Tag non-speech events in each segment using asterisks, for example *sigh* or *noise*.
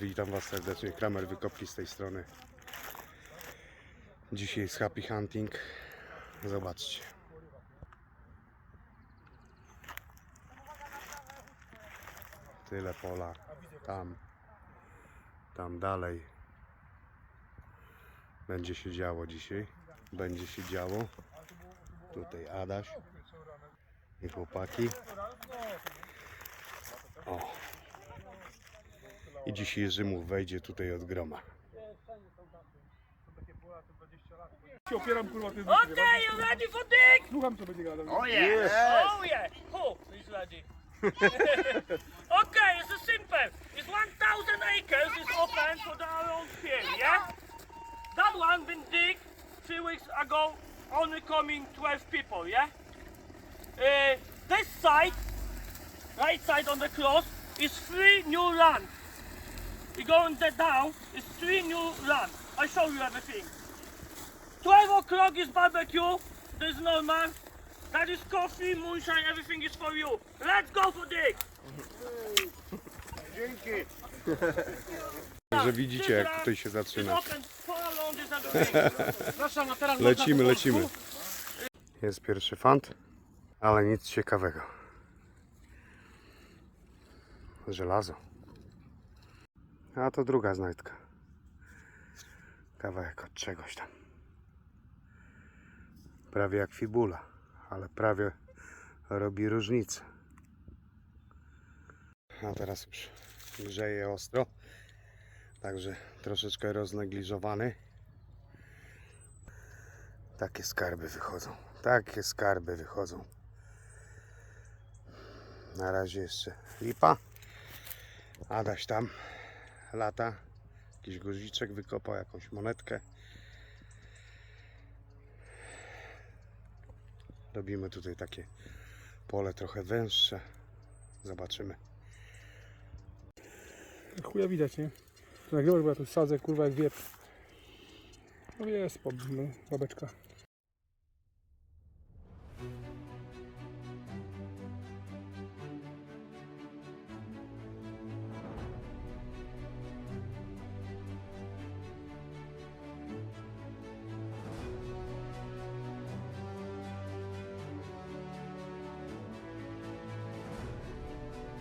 Witam Was serdecznie, Kramer Wykopki z tej strony. Dzisiaj jest happy hunting. Zobaczcie. Tyle pola. Tam. Tam dalej. Będzie się działo dzisiaj. Będzie się działo. Tutaj Adaś i chłopaki. O. I dzisiaj Rzymów wejdzie tutaj od groma. się opieram kurwa Okay, you ready for dig? Słucham co będzie gadał. Oh yeah. Oh yeah. Who is ready? okay, it's a simple. It's 1,000 acres. It's open for the own field, yeah? That one been dig three weeks ago. Only coming 12 people, yeah? Uh, this side, right side on the cross, is three new land. You going there down, is three new land. I show you everything. 12 o'clock is barbecue. There's normal. That is coffee, moonshine, everything is for you. Let's go for dig. *laughs* Że widzicie jak tutaj się It's zaczyna. *laughs* Lecimy, lecimy. Jest pierwszy fant, ale nic ciekawego. Żelazo. A to druga znajdka. Kawałek od czegoś tam. Prawie jak fibula, ale prawie robi różnicę. A teraz już grzeje ostro. Także troszeczkę roznegliżowany. Takie skarby wychodzą. Takie skarby wychodzą. Na razie jeszcze lipa. Adaś tam lata. Jakiś guziczek wykopał, jakąś monetkę. Robimy tutaj takie pole trochę węższe. Zobaczymy. Chuja widać, nie? Tu nagrywasz, bo ja tu sadzę kurwa jak wieprz. No jest babeczka.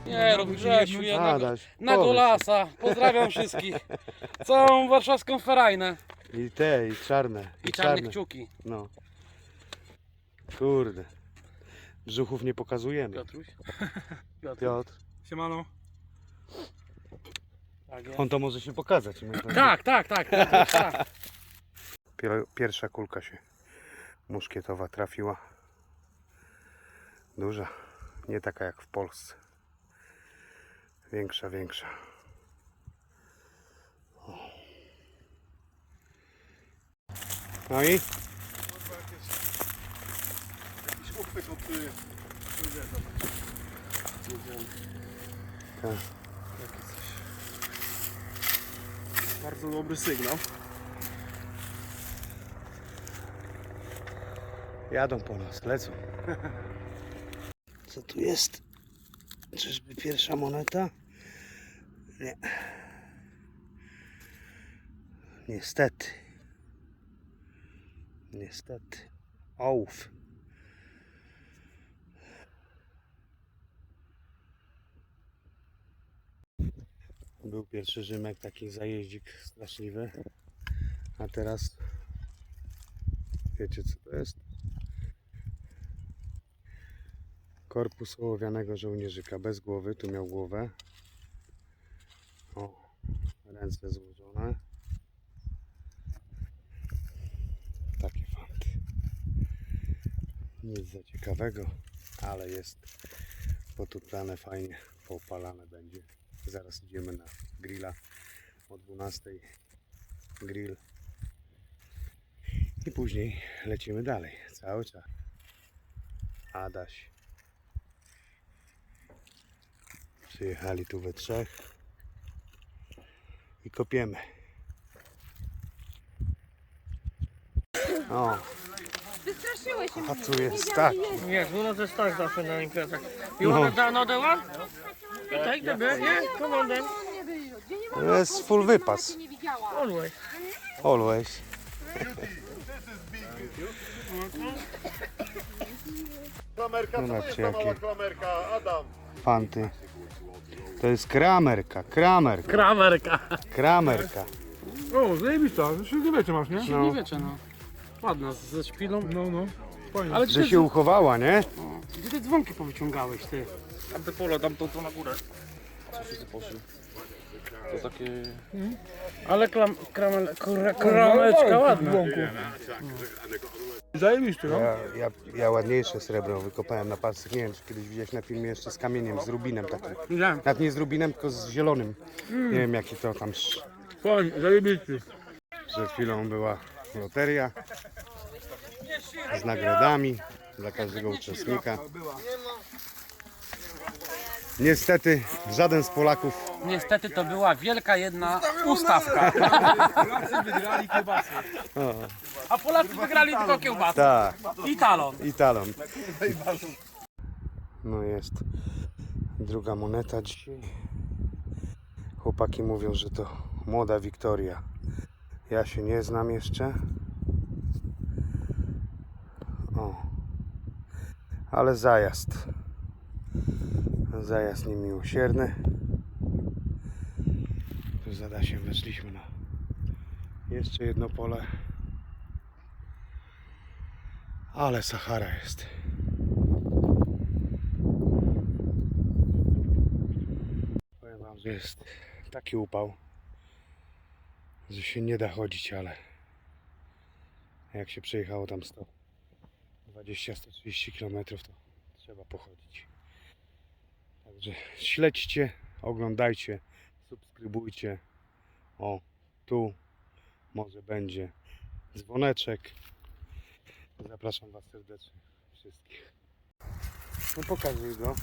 Nie rób Grzesiu, jednego, Adaś, na powiedz. golasa. Pozdrawiam wszystkich. Całą warszawską ferajnę. I te, i czarne. I czarne kciuki. No. Kurde. Brzuchów nie pokazujemy. *laughs* Piotruś. Piotr. Siemano. Tak, jest. On to może się pokazać. my to- tak, tak, tak. tak, tak. Pier- Pierwsza kulka się muszkietowa trafiła. Duża. Nie taka jak w Polsce. Większa, większa. No i? Jakiś uchwyt od... Tak. Bardzo dobry sygnał. Jadą po nas, lecą. Co tu jest? Czyżby pierwsza moneta? Nie. Niestety. Niestety. Ołów. Był pierwszy Rzymek, taki zajeździk straszliwy. A teraz wiecie co to jest? Korpus ołowianego żołnierzyka bez głowy, tu miał głowę. O, ręce złożone. Takie fanty. Nic za ciekawego, ale jest potuplane fajnie, poopalane będzie. Zaraz idziemy na grilla o 12. Grill. I później lecimy dalej, cały czas. Adaś. Przyjechali tu we trzech i kopiemy. O, Wystraszyłeś się a tu jest tak. Yes, u nas jest tak zawsze na imprezach. You No. want another one? You take the beer? Yeah, come on then. Nie wyjął. Gdzie nie To jest full wypas. cię nie widziała. Always. Always. Klamerka, No co to jest ta mała jakie- klamerka? Adam. Fanty. To jest kramerka, kramerka, Kramerka. kramerka. O, zajebista, średniowiecie masz, nie? No. Nie wiecie, no. Ładna, ze szpilą. No, no. Fajnie. Ale Że gdzie, się uchowała, nie? gdzie te dzwonki powyciągałeś, ty? Tamte pole, tam to, to na górę. To takie... Ale klam, kramel, kra, krameczka ładna. Zajebiście, no. Ja, ja, ja ładniejsze srebro wykopałem na palcach. Nie wiem, czy kiedyś widziałeś na filmie jeszcze z kamieniem, z rubinem takim. Widziałem. Nawet nie z rubinem, tylko z zielonym. Nie wiem jaki to tam. sz- Fajnie, zajebiście. Przed chwilą była loteria z nagrodami dla każdego uczestnika. Niestety żaden z Polaków Niestety to była wielka jedna ustawka. *laughs* A Polacy wygrali tylko kiełbasę. tak I talon. i talon. No jest druga moneta dzisiaj. Chłopaki mówią, że to młoda Wiktoria. Ja się nie znam jeszcze. O. Ale zajazd. Zajazd niemiłosierny. Tu za Dasiem weszliśmy na jeszcze jedno pole. Ale Sahara jest. Powiem wam, że jest taki upał, że się nie da chodzić, ale jak się przejechało tam 120-130 km, to trzeba pochodzić. Także śledźcie, oglądajcie, subskrybujcie. O, tu może będzie dzwoneczek. Zapraszam Was serdecznie wszystkich. No pokażę go.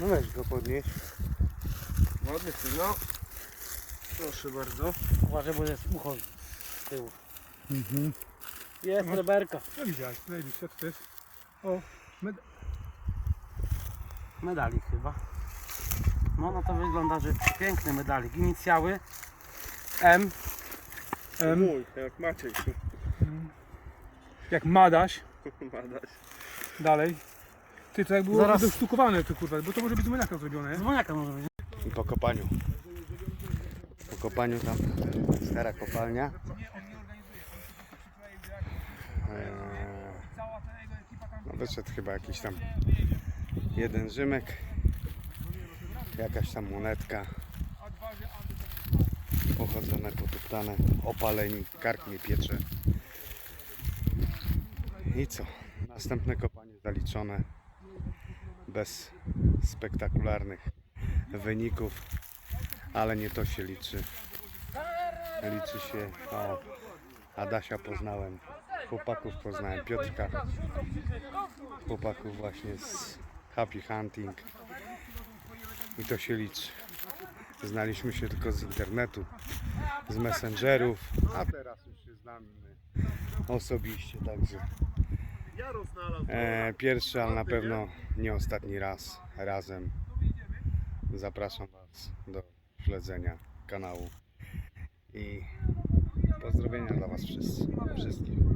No weź go podnieś. Ładny ty, no. Proszę bardzo. Uważaj, bo jest ucho z tyłu. Jest reberka. No widziałeś, co to jest? O, Medalik chyba. No, no to wygląda, że piękny medalik. Inicjały M. em, Mój, jak Maciej. jak Madaś. *laughs* Madaś. Dalej. Ty, to jak było Zaraz. dosztukowane, ty kurwa, bo to może być z maniaka zrobione. Dzwoniaka może być. I po kopaniu. Po kopaniu tam stara kopalnia. Eee, No wyszedł chyba jakiś tam jeden rzymek. Jakaś tam monetka. Pochodzone, potuptane, opaleni, kark mnie piecze. I co? Następne kopanie zaliczone. Bez spektakularnych wyników, ale nie to się liczy. Liczy się, o, Adasia poznałem, chłopaków poznałem, Piotrka, chłopaków właśnie z Happy Hunting i to się liczy. Znaliśmy się tylko z internetu, z messengerów, a teraz już się znamy osobiście, także. E, pierwszy, ale na pewno nie ostatni raz razem. Zapraszam Was do śledzenia kanału i pozdrowienia dla Was wszyscy, wszystkich.